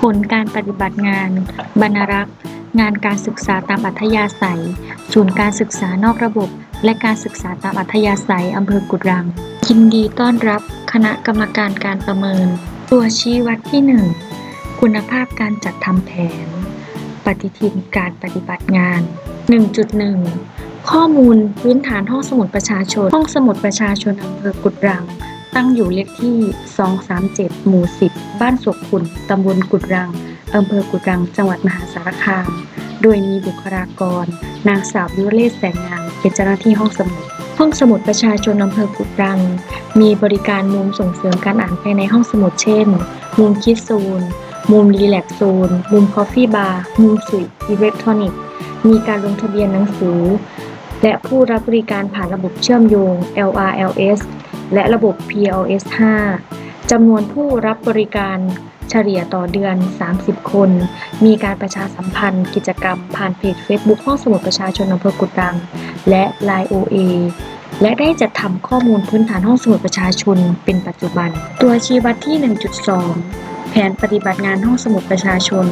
ผลการปฏิบัติงาน บรรรักษ์ งานการศึกษาตามอัธยาศัย ศูนย์การศึกษานอกระบบ และการศึกษาตามอัธยาศัยอำเภอกุดรัง ยินดีต้อนรับคณะกรรมการการประเมิน ตัวชี้วัดที่ 1 คุณภาพการจัดทำแผน ปฏิทินการปฏิบัติงาน 1.1 ข้อมูลพื้นฐานห้องสมุดประชาชน ห้องสมุดประชาชนอำเภอกุดรัง ตั้งอยู่เลขที่ 237 หมู่ 10 บ้านสวกขุนตำบลกุดรัง อำเภอกุดรัง จังหวัดมหาสารคาม โดยมีบุคลากร นางสาววิวเลศแสงงามเป็นเจ้าหน้าที่ห้องสมุด ห้องสมุดประชาชนอำเภอกุดรัง มีบริการมุมส่งเสริมการอ่านภายในห้องสมุดเช่น มุมคิดโซนมุมรีแลกซ์โซน มุมคอฟฟี่บาร์ มุมสวีทอิเล็กทรอนิกส์ มีการลงทะเบียนหนังสือ และผู้รับบริการผ่านระบบเชื่อมโยง LRLS และระบบ PLS 5จำนวนผู้รับบริการเฉลี่ยต่อเดือน 30 คน มีการประชาสัมพันธ์ กิจกรรม ผ่านเพจ Facebook ห้องสมุดประชาชนอำเภอกุดรัง และ Line OA และได้จัดทำข้อมูลพื้นฐานห้องสมุดประชาชนเป็นปัจจุบัน ตัวชี้วัดที่ 1.2 แผนปฏิบัติงานห้องสมุดประชาชน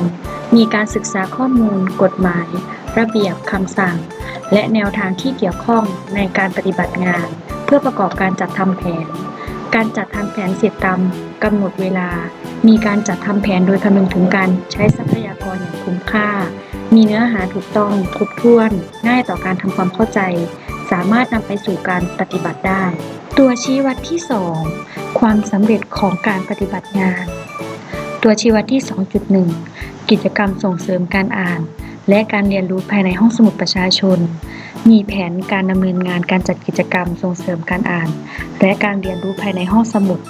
มีการศึกษาข้อมูล กฎหมาย ระเบียบคำสั่ง และแนวทางที่เกี่ยวข้องในการปฏิบัติงาน เพื่อประกอบการจัดทำแผน การจัดทำแผนเสร็จตามกำหนดเวลา มีการจัดทำแผนโดยคำนึงถึงการใช้ทรัพยากรอย่างคุ้มค่า มีเนื้อหาถูกต้องครบถ้วน ง่ายต่อการทำความเข้าใจ สามารถนำไปสู่การปฏิบัติได้ ตัวชี้วัดที่ 2 ความสำเร็จของการปฏิบัติงาน ตัวชี้วัดที่ 2.1 กิจกรรมส่งเสริมการอ่าน และการเรียนรู้ภายในห้องสมุดประชาชน มีแผนการดำเนินงานการจัดกิจกรรมส่งเสริมการอ่าน และการเรียนรู้ภายในห้องสมุด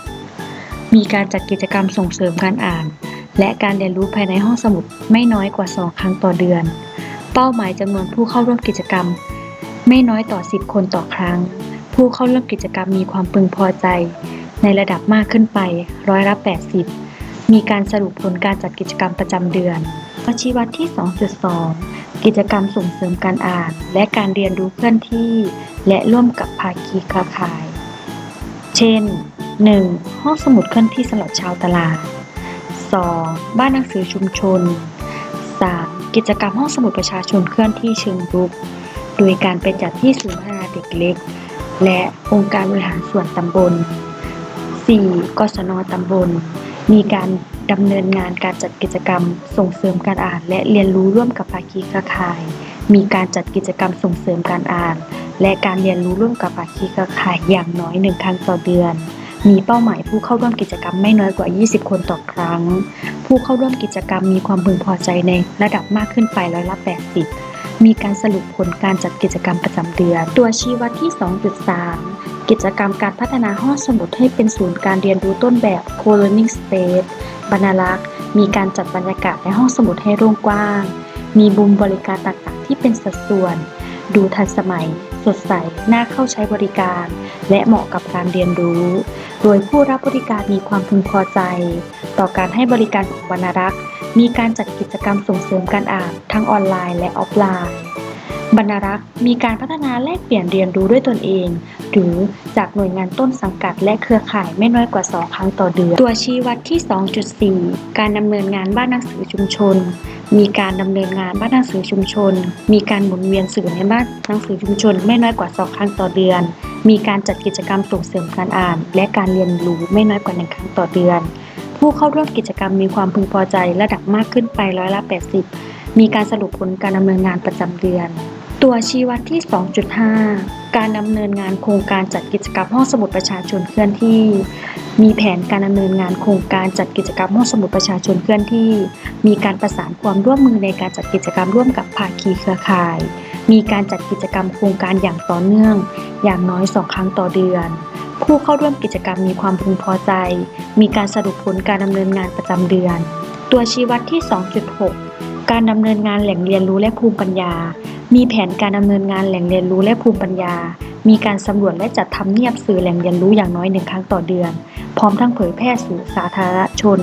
มีการจัดกิจกรรมส่งเสริมการอ่าน และการเรียนรู้ภายในห้องสมุดไม่น้อยกว่า 2 ครั้งต่อเดือน เป้าหมายจำนวนผู้เข้าร่วมกิจกรรม ไม่น้อยต่อ 10 คนต่อครั้ง ผู้เข้าร่วมกิจกรรมมีความพึงพอใจ ในระดับมากขึ้นไปร้อยละ80 มีการสรุปผลการจัดกิจกรรมประจำเดือน วชี้วัดที่ 2.2 กิจกรรมส่งเสริมการอ่าน และการเรียนรู้เคลื่อนที่ และร่วมกับภาคีเครือข่าย เช่น 1. ห้องสมุดเคลื่อนที่สำหรับชาวตลาด 2. บ้านหนังสือชุมชน 3. กิจกรรมห้องสมุดประชาชนเคลื่อนที่เชิงรุก โดยการไปจัดที่ศูนย์พัฒนาเด็กเล็ก และองค์การบริหารส่วนตำบล 4. กศนตำบล มีการ ดำเนินงานการจัดกิจกรรม ส่งเสริมการอ่าน และเรียนรู้ร่วมกับภาคีเครือข่าย มีการจัดกิจกรรมส่งเสริมการอ่าน และการเรียนรู้ร่วมกับภาคีเครือข่ายอย่างน้อยหนึ่งครั้งต่อเดือน มีเป้าหมายผู้เข้าร่วมกิจกรรมไม่น้อยกว่า 20 คนต่อครั้ง ผู้เข้าร่วมกิจกรรมมีความพึงพอใจในระดับมากขึ้นไปร้อยละ80มีการสรุปผลการจัดกิจกรรมประจำเดือน ตัวชี้วัดที่ 2.3 กิจกรรมการพัฒนาห้องสมุดให้เป็นศูนย์การเรียนรู้ต้นแบบ Co-learning Space บรรณารักษ์ มีการจัดบรรยากาศในห้องสมุดให้โล่งกว้าง มีมุมบริการต่างๆ ที่เป็นสัดส่วน ดูทันสมัย สดใส น่าเข้าใช้บริการ และเหมาะกับการเรียนรู้ โดยผู้รับบริการมีความพึงพอใจ ต่อการให้บริการของบรรณารักษ์ มีการจัดกิจกรรมส่งเสริมการอ่านทั้งออนไลน์และออฟไลน์ บรรณรักษ์มีการพัฒนาแลกเปลี่ยนเรียนรู้ด้วยตนเอง หรือจากหน่วยงานต้นสังกัดและเครือข่ายไม่น้อยกว่า 2 ครั้งต่อเดือน ตัวชี้วัดที่ 2.4 การดำเนินงานบ้านหนังสือชุมชน มีการดำเนินงานบ้านหนังสือชุมชน มีการหมุนเวียนสื่อในบ้านหนังสือชุมชน ไม่น้อยกว่า 2 ครั้งต่อเดือน มีการจัดกิจกรรมส่งเสริมการอ่าน และการเรียนรู้ไม่น้อยกว่า 1 ครั้งต่อเดือน ผู้เข้าร่วมกิจกรรมมีความพึงพอใจระดับมากขึ้นไปร้อยละ 80 มีการสรุปผลการดำเนินงานประจำเดือน ตัวชี้วัดที่ 2.5 การดำเนินงานโครงการจัดกิจกรรมห้องสมุดประชาชนเคลื่อนที่ มีแผนการดำเนินงานโครงการจัดกิจกรรมห้องสมุดประชาชนเคลื่อนที่ มีการประสานความร่วมมือในการจัดกิจกรรมร่วมกับภาคีเครือข่าย มีการจัดกิจกรรมโครงการอย่างต่อเนื่อง อย่างน้อย2ครั้งต่อเดือน ผู้เข้าร่วมกิจกรรมมีความพึงพอใจ มีการสรุปผลการดำเนินงานประจำเดือน ตัวชี้วัดที่ 2.6 การดำเนินงานแหล่งเรียนรู้และภูมิปัญญา มีแผนการดำเนินงานแหล่งเรียนรู้และภูมิปัญญา มีการสำรวจและจัดทำเนียบสื่อแหล่งเรียนรู้อย่างน้อยหนึ่งครั้งต่อเดือน พร้อมทั้งเผยแพร่สู่สาธารณชน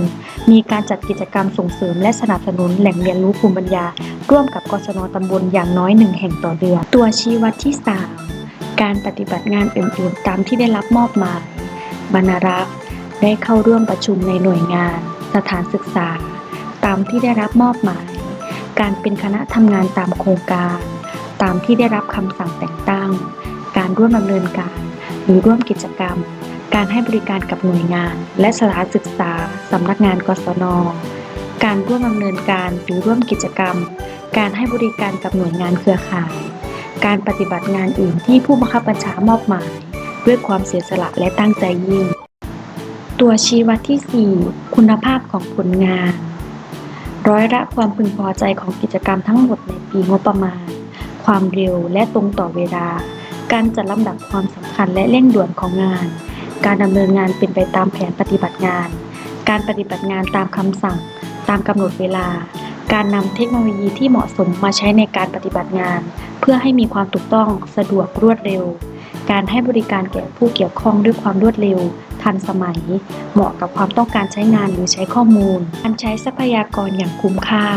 มีการจัดกิจกรรมส่งเสริมและสนับสนุนแหล่งเรียนรู้ภูมิปัญญา ร่วมกับกศนตำบลอย่างน้อยหนึ่งแห่งต่อเดือน ตัวชี้วัดที่ 3 การปฏิบัติงานอื่นๆ ตามที่ได้รับมอบหมายบรรณารักษ์ได้เข้าร่วมประชุมในหน่วยงาน สถานศึกษา ตามที่ได้รับมอบหมาย การเป็นคณะทำงานตามโครงการ ตามที่ได้รับคำสั่งแต่งตั้ง การร่วมดำเนินการ หรือร่วมกิจกรรม การให้บริการกับหน่วยงาน และสถานศึกษาสำนักงานกศน การร่วมดำเนินการหรือร่วมกิจกรรม การให้บริการกับหน่วยงานเครือข่าย การปฏิบัติงานอื่นที่ผู้บังคับบัญชามอบหมาย ด้วยความเสียสละและตั้งใจยิ่ง ตัวชี้วัดที่ 4 คุณภาพของผลงาน ร้อยละความพึงพอใจของกิจกรรมทั้งหมดในปีงบประมาณ ความเร็วและตรงต่อเวลา การจัดลำดับความสำคัญและเร่งด่วนของงาน การดำเนินงานเป็นไปตามแผนปฏิบัติงาน การปฏิบัติงานตามคำสั่ง ตามกำหนดเวลา การนำเทคโนโลยีที่เหมาะสมมาใช้ในการปฏิบัติงาน เพื่อให้มีความถูกต้องสะดวกรวดเร็ว การให้บริการแก่ผู้เกี่ยวข้องด้วยความรวดเร็ว ทันสมัย เหมาะกับความต้องการใช้งานหรือใช้ข้อมูล การใช้ทรัพยากรอย่างคุ้มค่า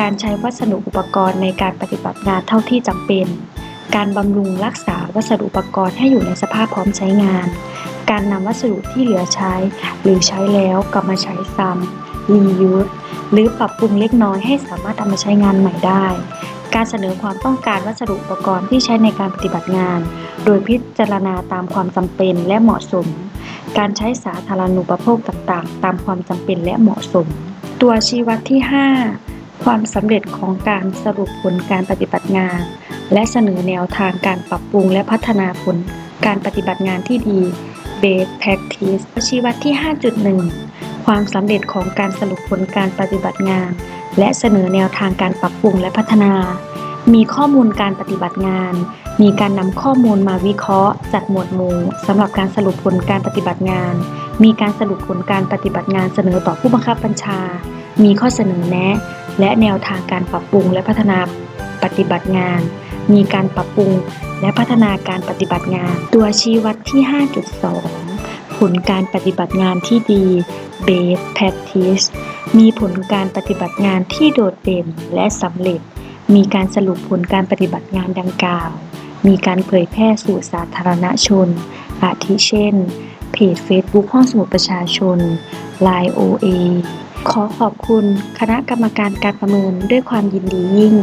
การใช้วัสดุอุปกรณ์ในการปฏิบัติงานเท่าที่จำเป็น การบำรุงรักษาวัสดุอุปกรณ์ให้อยู่ในสภาพพร้อมใช้งาน การนำวัสดุที่เหลือใช้ หรือใช้แล้วกลับมาใช้ซ้ำ reuse หรือปรับปรุงเล็กน้อยให้สามารถทำมาใช้งานใหม่ได้ การเสนอความต้องการวัสดุอุปกรณ์ที่ใช้ในการปฏิบัติงาน โดยพิจารณาตามความจำเป็นและเหมาะสม การใช้สาธารณูปโภคต่างๆ ตามความจำเป็นและเหมาะสม ตัวชี้วัดที่ 5 ความสำเร็จของการสรุปผลการปฏิบัติงาน และเสนอแนวทางการปรับปรุงและพัฒนาผลการปฏิบัติงานที่ดี Best Practice ชี้วัดที่ 5.1 ความสำเร็จของการสรุปผลการปฏิบัติงาน และเสนอแนวทางการปรับปรุงและพัฒนา มีข้อมูลการปฏิบัติงาน มีการนำข้อมูลมาวิเคราะห์ จัดหมวดหมู่สำหรับการสรุปผลการปฏิบัติงาน มีการสรุปผลการปฏิบัติงานเสนอต่อผู้บังคับบัญชา มีข้อเสนอแนะ และแนวทางการปรับปรุงและพัฒนาปฏิบัติงาน มีการปรับปรุงและพัฒนาการปฏิบัติงาน ตัวชี้วัดที่ 5.2 ผลการปฏิบัติงานที่ดี Best Practice มีผลการปฏิบัติงานที่โดดเด่นและสำเร็จ มีการสรุปผลการปฏิบัติงานดังกล่าว มีการเผยแพร่สู่สาธารณชน อาทิเช่น เพจ Facebook ห้องสมุดประชาชน Line OA ขอขอบคุณคณะกรรมการการประเมินด้วยความยินดียิ่ง